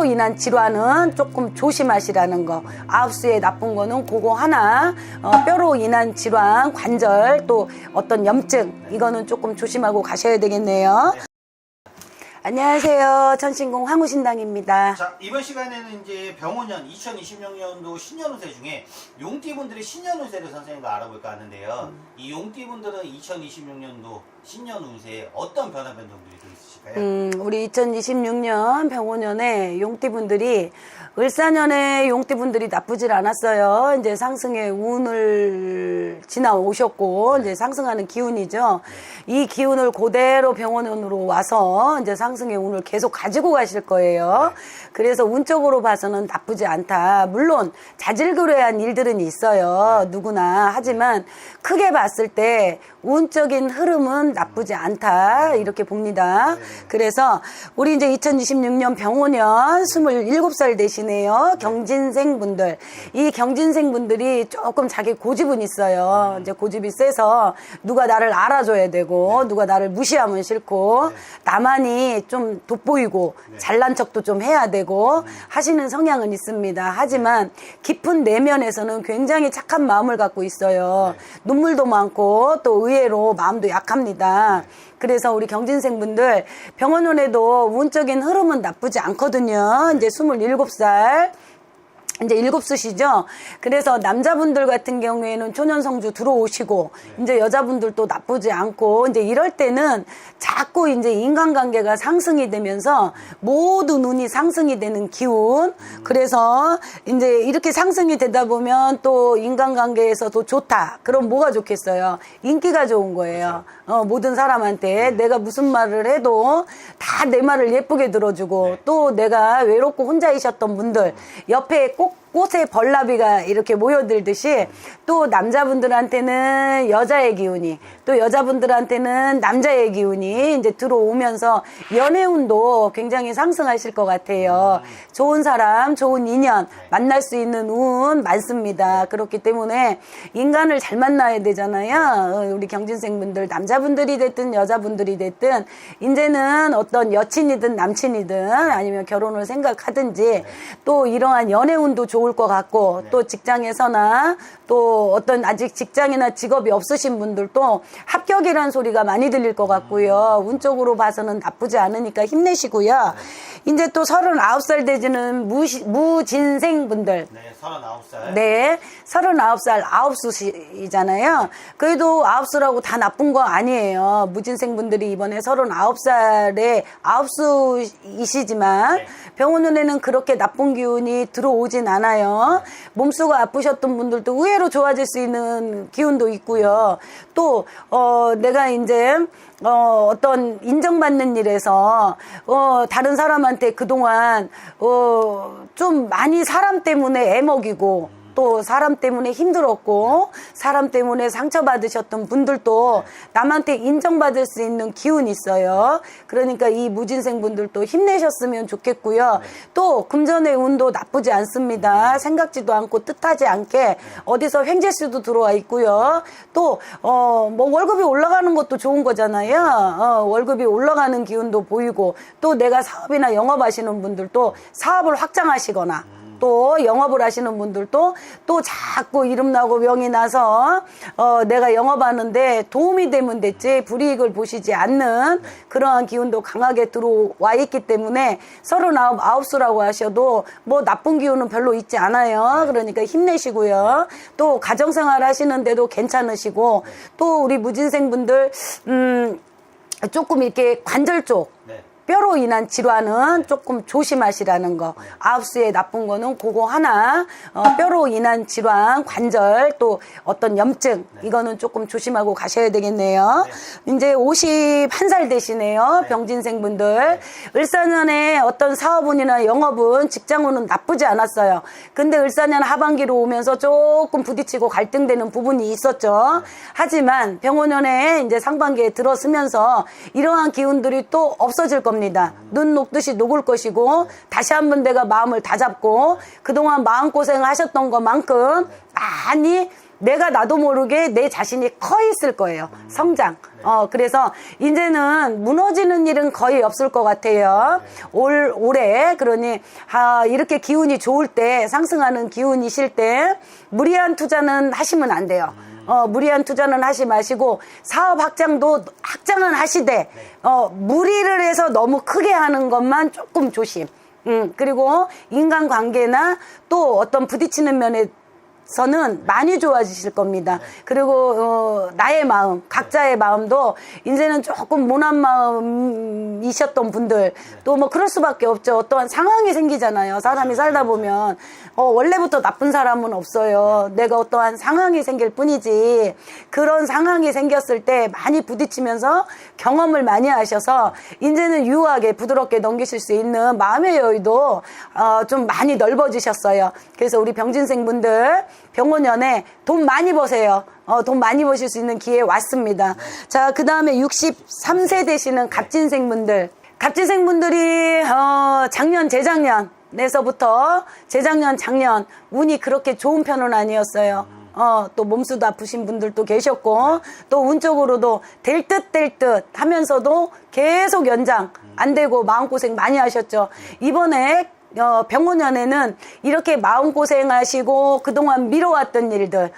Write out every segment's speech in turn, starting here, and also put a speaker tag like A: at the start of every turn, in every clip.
A: 뼈로 인한 질환은 조금 조심하시라는 거. 아홉수에 나쁜 거는 그거 하나. 어, 뼈로 인한 질환, 관절, 또 어떤 염증, 이거는 조금 조심하고 가셔야 되겠네요. 안녕하세요. 천신공 황우신당입니다.
B: 자 이번 시간에는 이제 병원년 2026년도 신년운세 중에 용띠분들의 신년운세를 선생님과 알아볼까 하는데요. 이 용띠분들은 2026년도 신년운세에 어떤 변화 변동들이 좀 있으실까요?
A: 음, 우리 2026년 병호년에 용띠분들이 을사년에 용띠분들이 나쁘질 않았어요. 이제 상승의 운을 지나오셨고 이제 상승하는 기운이죠. 이 기운을 그대로 병원으로 와서 이제 상승의 운을 계속 가지고 가실 거예요. 그래서 운적으로 봐서는 나쁘지 않다. 물론 자질구레한 일들은 있어요. 누구나 하지만 크게 봤을 때 운적인 흐름은 나쁘지 않다. 이렇게 봅니다. 그래서 우리 이제 2026년 병호년 27살 되시네요. 경진생 분들. 이 경진생 분들이 조금 자기 고집은 있어요. 이제 고집이 세서 누가 나를 알아줘야 되고 누가 나를 무시하면 싫고 나만이 좀 돋보이고 잘난 척도 좀 해야 되고 하시는 성향은 있습니다. 하지만 깊은 내면에서는 굉장히 착한 마음을 갖고 있어요. 눈물도 많고 또 의외로 마음도 약합니다. 그래서 우리 경진생분들 병원원에도 운적인 흐름은 나쁘지 않거든요. 이제 27살. 이제 일곱 수시죠. 그래서 남자분들 같은 경우에는 초년성주 들어오시고 이제 여자분들도 나쁘지 않고 이제 이럴 때는 자꾸 이제 인간관계가 상승이 되면서 모든 운이 상승이 되는 기운. 그래서 이제 이렇게 상승이 되다 보면 또 인간관계에서도 좋다. 그럼 뭐가 좋겠어요? 인기가 좋은 거예요. 어, 모든 사람한테 내가 무슨 말을 해도 다 내 말을 예쁘게 들어주고 또 내가 외롭고 혼자 있었던 분들 옆에 꼭 꽃의 벌나비가 이렇게 모여들듯이 또 남자분들한테는 여자의 기운이 또 여자분들한테는 남자의 기운이 이제 들어오면서 연애운도 굉장히 상승하실 것 같아요. 좋은 사람, 좋은 인연 만날 수 있는 운 많습니다. 그렇기 때문에 인간을 잘 만나야 되잖아요. 어, 우리 경진생분들 남자분들이 됐든 여자분들이 됐든 이제는 어떤 여친이든 남친이든 아니면 결혼을 생각하든지 또 이러한 연애운도 좋을 것 같고 또 직장에서나 또 어떤 아직 직장이나 직업이 없으신 분들도 합격이라는 소리가 많이 들릴 것 같고요. 운적으로 봐서는 나쁘지 않으니까 힘내시고요. 이제 또 39살 되지는 무시, 무진생분들
B: 네, 39살.
A: 네, 39살 아홉수이잖아요. 그래도 아홉수라고 다 나쁜 거 아니에요. 무진생분들이 이번에 39살에 아홉수이시지만
B: 네.
A: 병원운에는 그렇게 나쁜 기운이 들어오진 않아요. 몸수가 아프셨던 분들도 의외로 좋아질 수 있는 기운도 있고요. 또, 어, 내가 이제 어, 어떤 인정받는 일에서, 어, 다른 사람한테 그동안, 어, 좀 많이 사람 때문에 애먹이고, 또 사람 때문에 힘들었고, 사람 때문에 상처받으셨던 분들도 남한테 인정받을 수 있는 기운이 있어요. 그러니까 이 무진생 분들도 힘내셨으면 좋겠고요. 또 금전의 운도 나쁘지 않습니다. 생각지도 않고 뜻하지 않게 어디서 횡재수도 들어와 있고요. 또, 어, 뭐 월급이 올라가는 것도 좋은 거잖아요. 어, 월급이 올라가는 기운도 보이고, 또 내가 사업이나 영업하시는 분들도 사업을 확장하시거나, 또 영업을 하시는 분들도 또 자꾸 이름 나고 명이 나서 어 내가 영업하는데 도움이 되면 됐지 불이익을 보시지 않는 그러한 기운도 강하게 들어와 있기 때문에 서른아홉 아홉수라고 하셔도 뭐 나쁜 기운은 별로 있지 않아요. 그러니까 힘내시고요. 또 가정생활 하시는데도 괜찮으시고 또 우리 무진생 분들 음 조금 이렇게 관절 쪽
B: 네.
A: 뼈로 인한 질환은 조금 조심하시라는 거. 아홉수에 나쁜 거는 그거 하나. 어, 뼈로 인한 질환, 관절, 또 어떤 염증, 이거는 조금 조심하고 가셔야 되겠네요. 이제 51살 되시네요. 병진생분들. 을사년에 어떤 사업운이나 영업은 직장운은 나쁘지 않았어요. 근데 을사년 하반기로 오면서 조금 부딪히고 갈등되는 부분이 있었죠. 하지만 병원년에 이제 상반기에 들어서면서 이러한 기운들이 또 없어질 겁니다. 눈 녹듯이 녹을 것이고 다시 한번 내가 마음을 다잡고 그동안 마음고생 하셨던 것만큼 많이 내가 나도 모르게 내 자신이 커 있을 거예요. 성장. 어, 그래서 이제는 무너지는 일은 거의 없을 것 같아요. 올, 올해. 그러니, 아, 이렇게 기운이 좋을 때, 상승하는 기운이실 때, 무리한 투자는 하시면 안 돼요. 어, 무리한 투자는 하지 마시고, 사업 확장도 확장은 하시되, 어, 무리를 해서 너무 크게 하는 것만 조금 조심. 음, 그리고 인간관계나 또 어떤 부딪히는 면에 서는 많이 좋아지실 겁니다. 그리고 어, 나의 마음, 각자의 마음도 이제는 조금 모난 마음이셨던 분들 또 뭐 그럴 수밖에 없죠. 어떠한 상황이 생기잖아요. 사람이 살다 보면 어, 원래부터 나쁜 사람은 없어요. 내가 어떠한 상황이 생길 뿐이지 그런 상황이 생겼을 때 많이 부딪히면서 경험을 많이 하셔서 이제는 유하게 부드럽게 넘기실 수 있는 마음의 여유도 어, 좀 많이 넓어지셨어요. 그래서 우리 병진생 분들 병원연에 돈 많이 버세요. 어, 돈 많이 버실 수 있는 기회 왔습니다. 자, 그 다음에 63세 되시는 갑진생분들. 갑진생분들이, 어, 작년, 재작년, 내서부터 재작년, 작년, 운이 그렇게 좋은 편은 아니었어요. 어, 또 몸수도 아프신 분들도 계셨고, 또 운적으로도 될 듯 될 듯 하면서도 계속 연장 안 되고 마음고생 많이 하셨죠. 이번에 어, 병원연에는 이렇게 마음고생하시고 그동안 미뤄왔던 일들이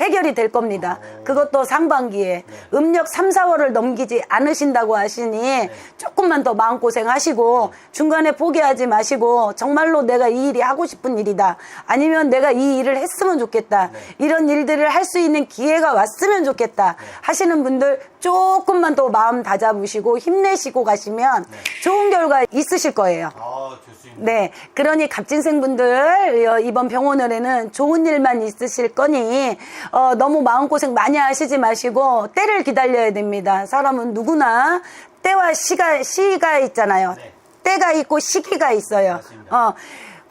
A: 해결이 될 겁니다. 그것도 상반기에 음력 3, 4월을 넘기지 않으신다고 하시니 조금만 더 마음고생 하시고 중간에 포기하지 마시고 정말로 내가 이 일이 하고 싶은 일이다. 아니면 내가 이 일을 했으면 좋겠다. 이런 일들을 할 수 있는 기회가 왔으면 좋겠다. 하시는 분들 조금만 더 마음 다잡으시고 힘내시고 가시면 좋은 결과 있으실 거예요.
B: 아.
A: 네. 그러니 갑진생분들 어, 이번 병원을에는 좋은 일만 있으실 거니 어, 너무 마음고생 많이 하시지 마시고 때를 기다려야 됩니다. 사람은 누구나 때와 시가 시가 있잖아요.
B: 네.
A: 때가 있고 시기가 있어요.
B: 맞습니다.
A: 어,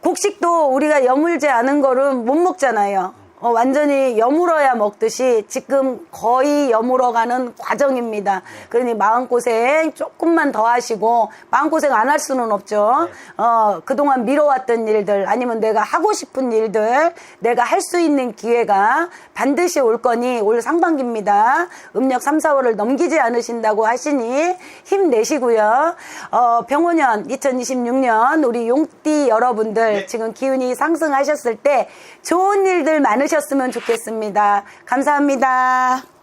A: 곡식도 우리가 여물지 않은 거는 못 먹잖아요. 어, 완전히 여물어야 먹듯이 지금 거의 여물어가는 과정입니다. 그러니 마음고생 조금만 더 하시고 마음고생 안 할 수는 없죠. 어, 그동안 미뤄왔던 일들 아니면 내가 하고 싶은 일들 내가 할 수 있는 기회가 반드시 올 거니 올 상반기입니다. 음력 3, 4월을 넘기지 않으신다고 하시니 힘내시고요. 어, 병원연 2026년 우리 용띠 여러분들
B: 네.
A: 지금 기운이 상승하셨을 때 좋은 일들 많 으셨으면 좋겠습니다. 감사합니다.